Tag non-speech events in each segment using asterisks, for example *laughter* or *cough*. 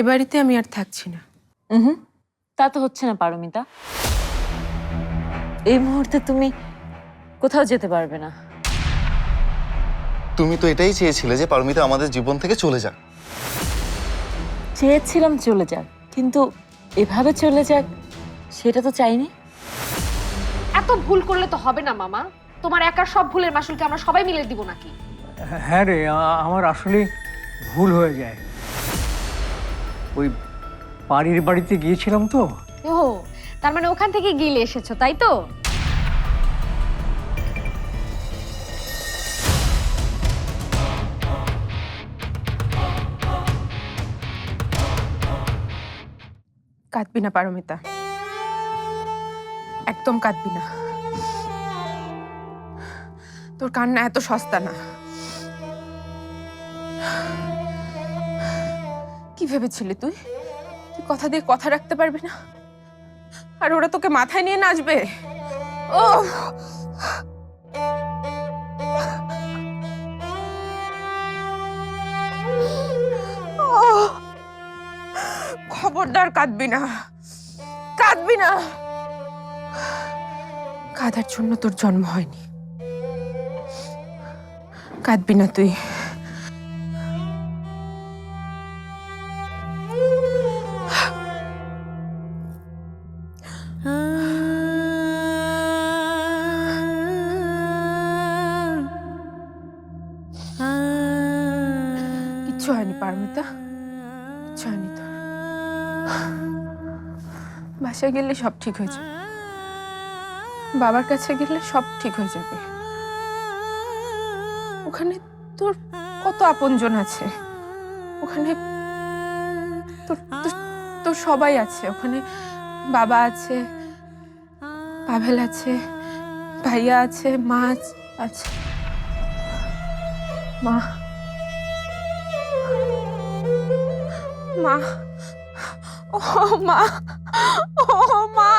এ বাড়িতে আমি আর থাকছি না। হুম তা তো হচ্ছে না পারমিতা। এই মুহূর্তে তুমি কোথাও যেতে পারবে না। তুমি তো এটাই চেয়েছিলে যে পারমিতা আমাদের জীবন থেকে চলে যাক। চেয়েছিলাম চলে যাক কিন্তু এভাবে চলে যাক সেটা তো চাইনি। এত ভুল করলে তো হবে না মামা। তোমার একার সব ভুলের মাসুলকে আমরা সবাই মিলে দিব নাকি? হ্যাঁ রে আমার আসলে ভুল হয়ে যায়। ওই বাড়ির বাড়িতে গিয়েছিলাম তো। ও তার মানে ওখান থেকে গিলে এসেছ তাই তো? কাঁদবি না পারমিতা। একদম কাঁদবি না। তোর কান্না এত সস্তা না। কি ভেবেছিলি তুই? তুই কথা দিয়ে কথা রাখতে পারবি না? আর ওরা তোকে মাথায় নিয়ে নাচবে। ও! খবরদার কাঁদবি না। কাঁদবি না। কাঁদার জন্য তোর জন্ম হয়নি। কাঁদবি না তুই। গেলে সব ঠিক হয়ে যাবে। বাবার কাছে গেলে সব ঠিক হয়ে যাবে। ওখানে তোর কত আপনজন আছে। ওখানে তোর, তোর- সবাই আছে। ওখানে বাবা আছে, পাভেল আছে, ভাইয়া আছে, মা আছে। মা। মা। ও মা ও মা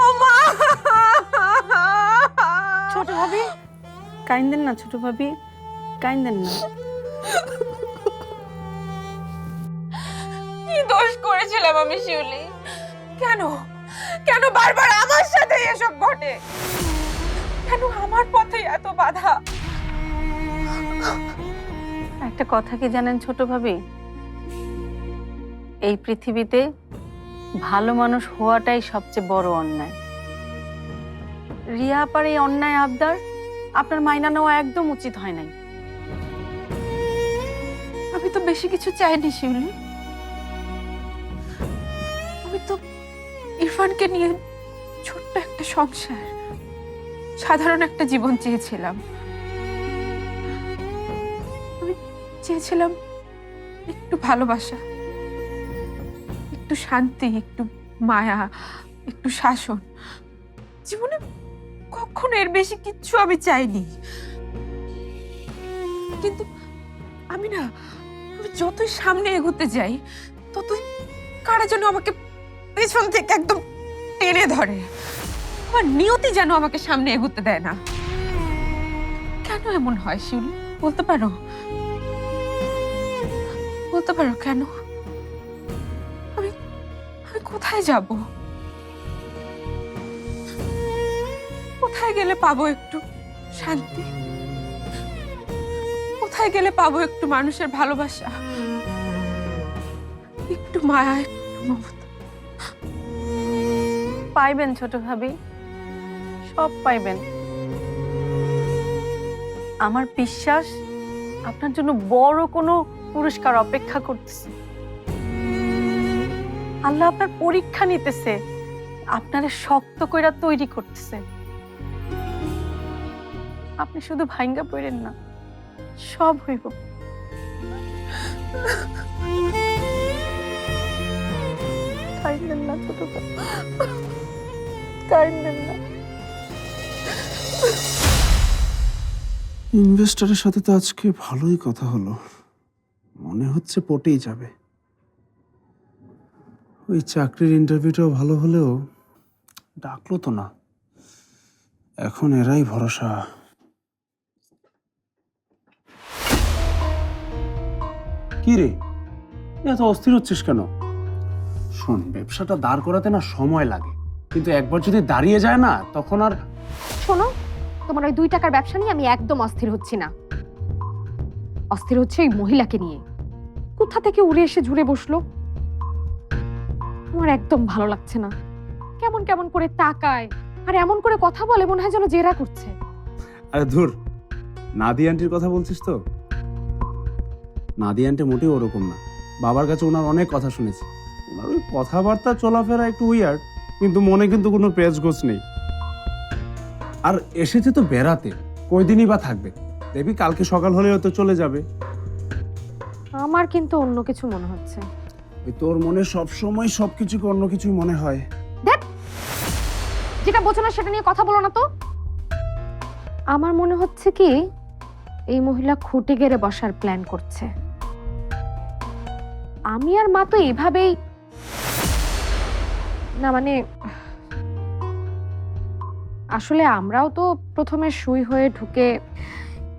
ও মা ছোট ভাবি কাইন্দেন না ছোট ভাবি কাইন্দেন না। কি দোষ করেছিলাম আমি শিউলি? কেন? কেন বারবার আমার সাথে এসব ঘটে? কেন আমার পথে এত বাধা? একটা কথা কি জানেন ছোট ভাবি? এই পৃথিবীতে ভালো মানুষ হওয়াটাই সবচেয়ে বড় অন্যায়। রিয়া আপার এই অন্যায় আবদার আপনার মাইনা নেওয়া একদম উচিত হয় নাই। আমি তো বেশি কিছু চাইনি, শিউলি। আমি তো ইরফানকে নিয়ে ছোট্ট একটা সংসার, সাধারণ একটা জীবন চেয়েছিলাম। চেয়েছিলাম একটু ভালোবাসা, একটু শান্তি, একটু মায়া, একটু শাসন। জীবনে কখনো এর বেশি কিচ্ছু আমি চাইনি। কিন্তু আমি না, আমি যতই সামনে এগোতে যাই, ততই কারা যেন আমাকে পেছন থেকে একদম টেনে ধরে। আমার নিয়তি যেন আমাকে সামনে এগোতে দেয় না। কেন এমন হয় শিউলি? বলতে পারো? বলতে পারো কেন? আমি আমি কোথায় যাব? কোথায় গেলে পাবো একটু শান্তি? কোথায় গেলে পাবো একটু মানুষের ভালোবাসা? একটু মায়া, একটু মমতা। পাইবেন ছোট ভাবি, সব পাইবেন। আমার বিশ্বাস, আপনার জন্য বড় কোনো পুরস্কার অপেক্ষা করতেছে। আল্লাহ আপনার পরীক্ষা নিতেছে। আপনারে শক্ত কইরা তৈরি করতেছে। আপনি শুধু ভাইঙ্গা পড়েন না, সব হইব। ইনভেস্টরের সাথে তো আজকে ভালোই কথা হলো। মনে হচ্ছে পটেই যাবে। ওই চাকরির ইন্টারভিউটাও ভালো হলেও ডাকলো তো না। এখন এরাই ভরসা। কি রে? এত অস্থির হচ্ছিস কেন? শোন, ব্যবসাটা দাঁড় করাতে না সময় লাগে। কিন্তু একবার যদি দাঁড়িয়ে যায় না, তখন আর শোনো, তোমার ওই দুই টাকার ব্যবসা নিয়ে আমি একদম অস্থির হচ্ছি না। অস্থির হচ্ছে ওই মহিলাকে নিয়ে। কোথা থেকে উড়ে এসে জুড়ে বসল? আমার একদম ভালো লাগছে না। কেমন কেমন করে তাকায়, আর এমন করে কথা বলে মনে হয় যেন জেরা করছে। আরে ধুর, নাদি আন্টির কথা বলছিস তো? নাদি আন্টি মোটেও ওরকম না। বাবার কাছে ওনার অনেক কথা শুনেছি। ওনার ওই কথাবার্তা, চলাফেরা একটু উইয়ার্ড কিন্তু মনে কিন্তু কোনো পেঁয়াজ গোছ নেই। আর এসেছে তো বেড়াতে, কয়দিনই বা থাকবে? দেখবি কালকে সকাল হলে হয়তো চলে যাবে। আমার কিন্তু অন্য কিছু মনে হচ্ছে। ওই তোর মনে সব সময় সবকিছুকে অন্য কিছুই মনে হয়। দেখ যেটা বোঝো না সেটা নিয়ে কথা বলো না তো। আমার মনে হচ্ছে কি এই মহিলা খুঁটে গেড়ে বসার প্ল্যান করছে। আমি আর মা তো এভাবেই না মানে আসলে আমরাও তো প্রথমে সুই হয়ে ঢুকে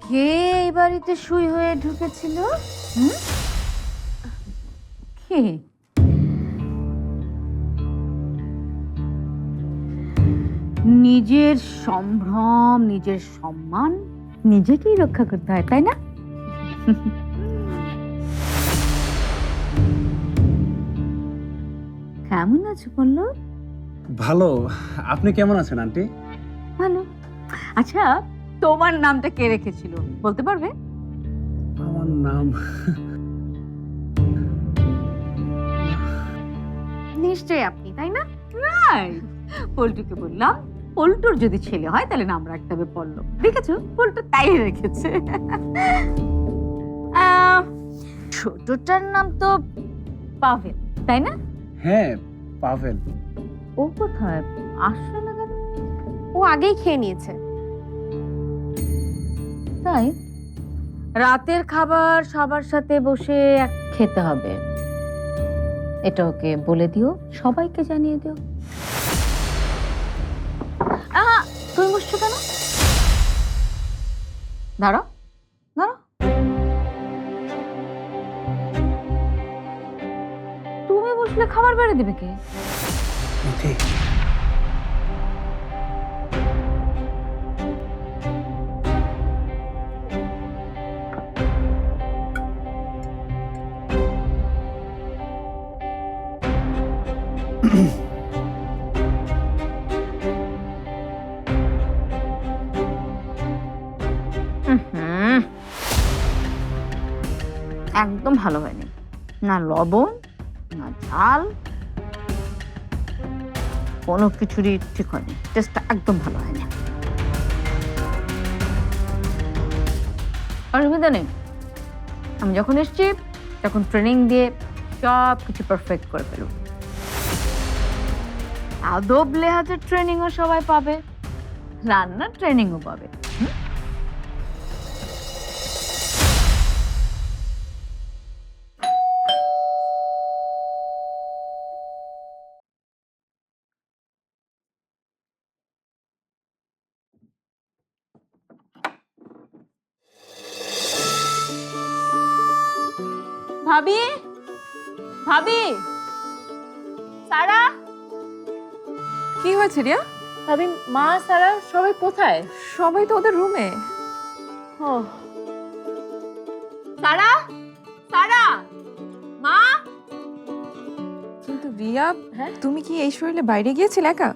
কে এই বাড়িতে শুই হয়ে ঢুকেছিল? কে? নিজের সম্ভ্রম নিজের সম্মান নিজেকেই রক্ষা করতে হয় তাই না? *laughs* কেমন আছো বলল ভালো। আপনি কেমন আছেন আন্টি? ভালো। আচ্ছা তোমার নামটা কে রেখেছিল? বলতে পারবে? আমার নাম। নিশ্চয়ই আপনি তাই না? রাইট। পল্টুকে বললাম পল্টুর যদি ছেলে হয় তাহলে নাম রাখতে হবে পল্লব। দেখেছ? পল্টু তাই রেখেছে। ছোটটার নাম তো পাভেল তাই না? হ্যাঁ পাভেল। ও কোথায়? আসলো না কেন? ও আগেই খেয়ে নিয়েছে। তাই? রাতের খাবার সবার সাথে বসে এক খেতে হবে। এটা ওকে বলে দিও, সবাইকে জানিয়ে দিও। তুমি বসছো কেন? দাঁড়াও দাঁড়াও। তুমি বসলে খাবার বেড়ে দেবে কে? একদম ভালো হয়নি। না লবণ, না ঝাল। কোনো কিছুরই ঠিক হয়নি। টেস্টটা একদম ভালো হয়নি। অসুবিধা নেই আমি যখন এসছি, তখন ট্রেনিং দিয়ে সব কিছু পারফেক্ট করে ফেলব। আদব লেহাজের ট্রেনিংও সবাই পাবে। রান্নার ট্রেনিংও পাবে। ভাবি? ভাবি? সারা? কি হয়েছে রিয়া? ভাবি মা সারা সবাই কোথায়? সবাই তো ওদের রুমে ও সারা? সারা? মা? কিন্তু রিয়া হ্যাঁ? তুমি কি এই শরীরে বাইরে গিয়েছিলে একা?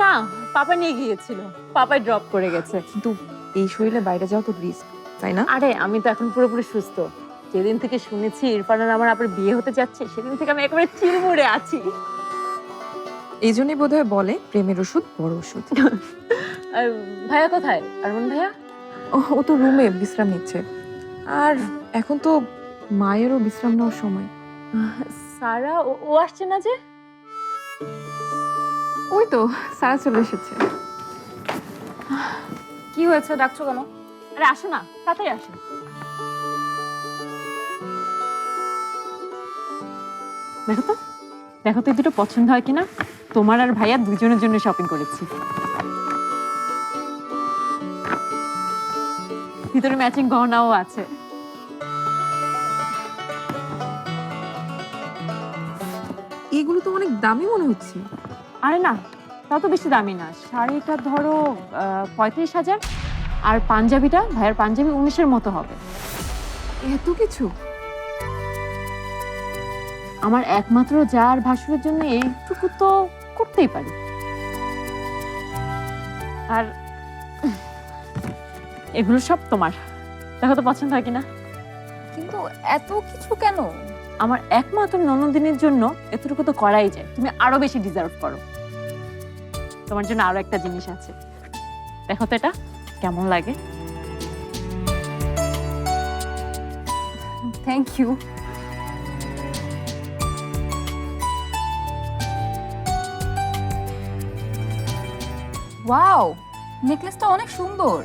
না পাপা নিয়ে গিয়েছিল। পাপাই ড্রপ করে গেছে। কিন্তু এই শরীরে বাইরে যাওয়া তো রিস্ক তাই না? আরে আমি তো এখন পুরোপুরি সুস্থ। যেদিন থেকে শুনেছি ইরফান আর আমার আবার বিয়ে হতে যাচ্ছে সেদিন থেকে আমি একেবারে চিরমুড়ে আছি। এই জন্যই বোধহয় বলে প্রেমের ওষুধ বড় ওষুধ। *laughs* আর ভাইয়া কোথায়? আরমান ভাইয়া? ও ও তো রুমে বিশ্রাম নিচ্ছে। আর এখন তো মায়েরও বিশ্রাম নেওয়ার সময়। সারা ও- ও আসছে না যে? ওই তো সারা চলে এসেছে। কি হয়েছে ডাকছো কেন? আরে আসো না তাড়াতাড়ি আসো। দেখো তো দেখো তো এই দুটো পছন্দ হয় কিনা? তোমার আর ভাইয়া দুজনের জন্য শপিং করেছি। ভিতরে ম্যাচিং গহনাও আছে। এগুলো তো অনেক দামি মনে হচ্ছে। আরে না তা তো বেশি দামি না। শাড়িটা ধরো পঁয়ত্রিশ হাজার আর পাঞ্জাবিটা ভাইয়ের পাঞ্জাবি উনিশের মতো হবে। এত কিছু? আমার একমাত্র যার ভাসুরের জন্য এইটুকু তো করতেই পারি। আর এগুলো সব তোমার। দেখো তো পছন্দ হয় কিনা? কিন্তু এত কিছু কেন? আমার একমাত্র ননদিনের জন্য এতটুকু তো করাই যায়। তুমি আরও বেশি ডিজার্ভ করো। তোমার জন্য আরও একটা জিনিস আছে। দেখো তো এটা কেমন লাগে? থ্যাংক ইউ ওয়াও নেকলেসটা অনেক সুন্দর।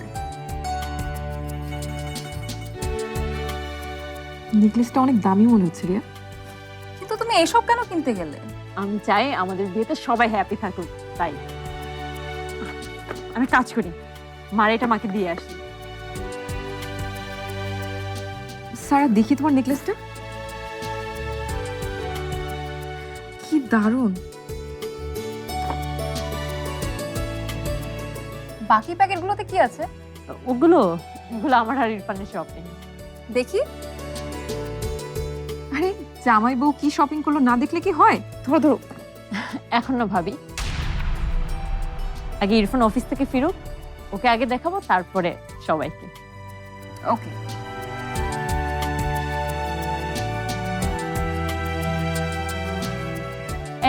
নেকলেসটা অনেক দামি মনে হচ্ছে রিয়া কিন্তু তুমি এসব কেন কিনতে গেলে? আমি চাই আমাদের বিয়েতে সবাই হ্যাপি থাকুক তাই। আমি কাজ করি মার এটা মাকে দিয়ে আসি। সারা দেখি তোমার নেকলেসটা কি দারুণ। বাকি প্যাকেটগুলোতে কি আছে? ওগুলো ওগুলো আমার আর ইরফানের শপিং দেখি। আরে জামাই বউ কি শপিং করল না দেখলে কি হয়? ধরো ধরো। এখন না ভাবি। আগে ইরফান অফিস থেকে ফিরুক ওকে আগে দেখাবো তারপরে সবাইকে। ওকে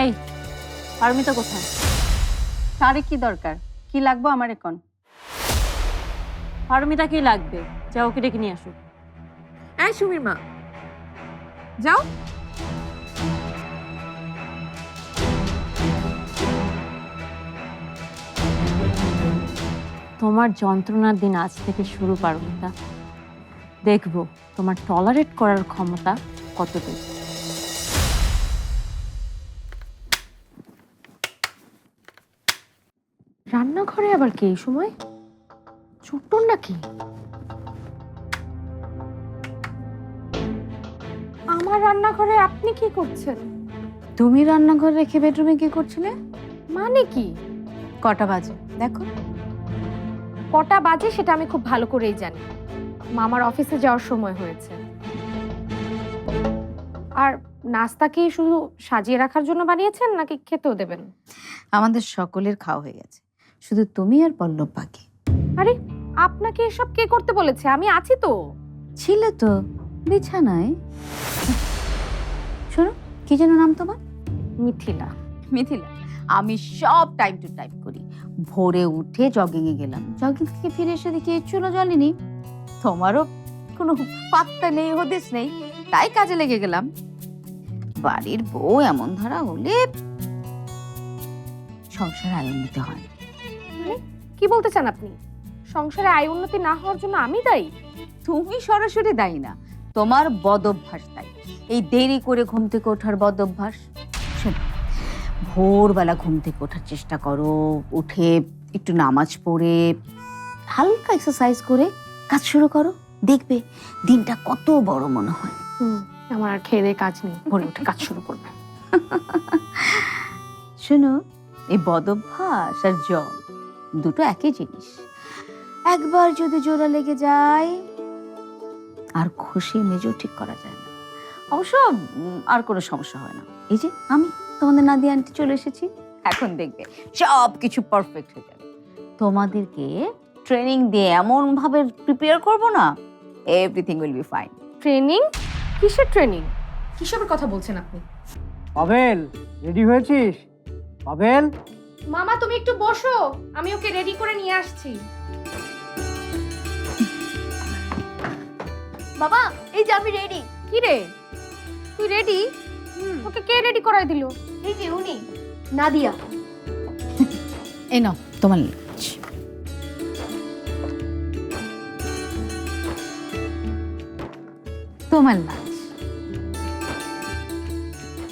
এই পারমিতা কোথায়? তারে কি দরকার? কি লাগবো আমার এখন? পারমিতা কি লাগবে? যা ওকে ডেকে নিয়ে আসুক এই সুমির মা। যাও। তোমার যন্ত্রণার দিন আজ থেকে শুরু পারমিতা। দেখব তোমার টলারেট করার ক্ষমতা কতটুকু। রান্নাঘরে আবার কি এই সময়? চোট্টন নাকি? আমার রান্নাঘরে আপনি কি করছেন? তুমি রান্নাঘর রেখে বেডরুমে কি করছিলে? মানে কি? কটা বাজে? দেখো। কটা বাজে সেটা আমি খুব ভালো করেই জানি। মামার অফিসে যাওয়ার সময় হয়েছে। আর নাস্তা কি শুধু সাজিয়ে রাখার জন্য বানিয়েছেন নাকি খেতেও দেবেন? আমাদের সকলের খাওয়া হয়ে গেছে। শুধু তুমি আর পল্লব বাকি। আরে আপনাকে এসব কে করতে বলেছে? আমি আছি তো। ছিল তো বিছানায়। শোনো কি যেন নাম তোমার? মিথিলা। মিথিলা আমি সব টাইম টু টাইম করি। ভোরে উঠে জগিং এ গেলাম। জগিং থেকে ফিরে এসে দেখি চুলো জ্বলেনি তোমারও কোনো পাত্তা নেই হদিস নেই। তাই কাজে লেগে গেলাম। বাড়ির বউ এমন ধারা হলে সংসার আয় নিতে হয়। কি বলতে চান আপনি? সংসারে আয় উন্নতি না হওয়ার জন্য আমি দায়ী? তুমি সরাসরি দায়ী না। তোমার বদভ্যাস দায়ী। এই দেরি করে ঘুম থেকে ওঠার বদভ্যাস। শোনো ভোরবেলা ঘুম থেকে ওঠার চেষ্টা করো। উঠে একটু নামাজ পড়ে হালকা এক্সারসাইজ করে কাজ শুরু করো। দেখবে দিনটা কত বড় মনে হয়। আমার আর খেয়ে কাজ নেই। ভোরে উঠে কাজ শুরু করবে। শোনো এই বদভ্যাস আর জল দুটো একই জিনিস। একবার যদি জোড়া লেগে যায় আর খুশি মেজও ঠিক করা যায় না। অবশ্য আর কোনো সমস্যা হয় না। এই যে আমি তোমাদের নাদি আন্টি চলে এসেছি। এখন দেখবে সব কিছু পারফেক্ট হয়ে যাবে। তোমাদেরকে ট্রেনিং দিয়ে এমন ভাবে প্রিপেয়ার করব না everything will be fine training কিসের ট্রেনিং কিসবের কথা বলছেন আপনি? পাবেল রেডি হয়েছিস? পাবেল মামা তুমি একটু বসো। আমি ওকে রেডি করে নিয়ে আসছি। বাবা এই যে আমি রেডি কি রে? তুই রেডি ওকে কে রেডি করাই দিল? এই যে উনি নাদিয়া। *laughs* এই নাও তোমার। তোমার লাঞ্চ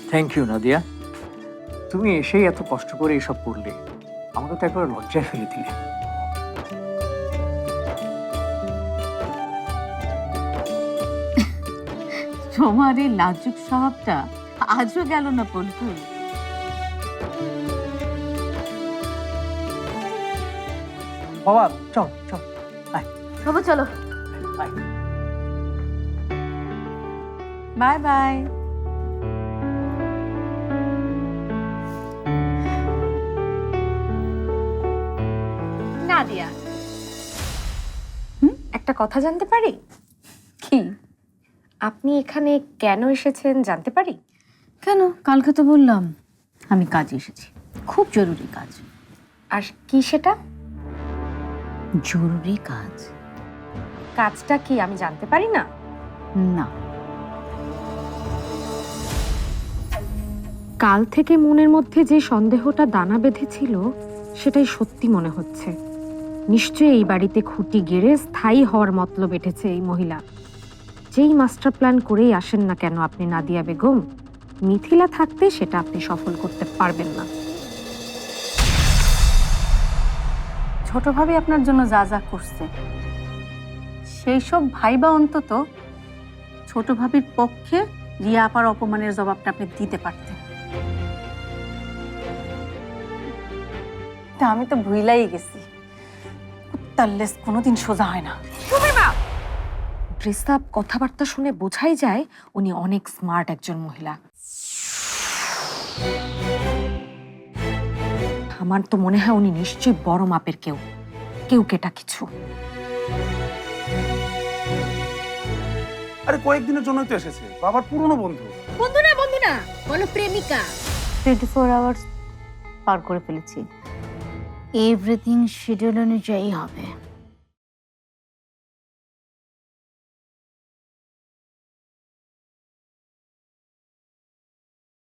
থ্যাংক ইউ নাদিয়া। তুমি এসেই এত কষ্ট করে এসব করলে? আমাকে তো একবার লজ্জায় ফেলে দিলে। তোমার এই লাজুক স্বভাবটা আজও গেল না পন্টু বাবা চল চল। বাবু চলো। Bye bye. নাদিয়া একটা কথা জানতে পারি? কি? আপনি এখানে কেন এসেছেন জানতে পারি? কেন? কালকে তো বললাম। আমি কাজে এসেছি। খুব জরুরি কাজ। আর কি সেটা? জরুরি কাজ? কাজটা কি আমি জানতে পারি না? না। কাল থেকে মনের মধ্যে যে সন্দেহটা দানা বেঁধেছিল সেটাই সত্যি মনে হচ্ছে। নিশ্চয়ই এই বাড়িতে খুঁটি গেড়ে স্থায়ী হওয়ার মতলব এঁটেছে এই মহিলা। যেই মাস্টার প্ল্যান করেই আসেন না কেন আপনি, নাদিয়া বেগম? মিথিলা থাকতে সেটা আপনি সফল করতে পারবেন না। ছোটভাবে আপনার জন্য যা যা করছে। সেই সব ভাইবা অন্তত ছোট ভাবির পক্ষে রিয়া আপার অপমানের জবাবটা আপনি দিতে পারতেন। তা আমি তো ভুইলাই গেছি। কুত্তার লেস কোনোদিন সোজা হয় না। ড্রেস আপ কথাবার্তা শুনে বোঝাই যায় উনি অনেক স্মার্ট একজন মহিলা। আমার তো মনে হয় উনি নিশ্চয়ই বড় মাপের কেউ। কেউ কেটা কিছু। আরে কয়েকদিনের জন্যই তো এসেছে। বাবার পুরনো বন্ধু। বন্ধু না বন্ধু না। বলো প্রেমিকা টোয়েন্টি ফোর আওয়ার্স পার করে ফেলেছি। এভরিথিং শিডিউল অনুযায়ী হবে।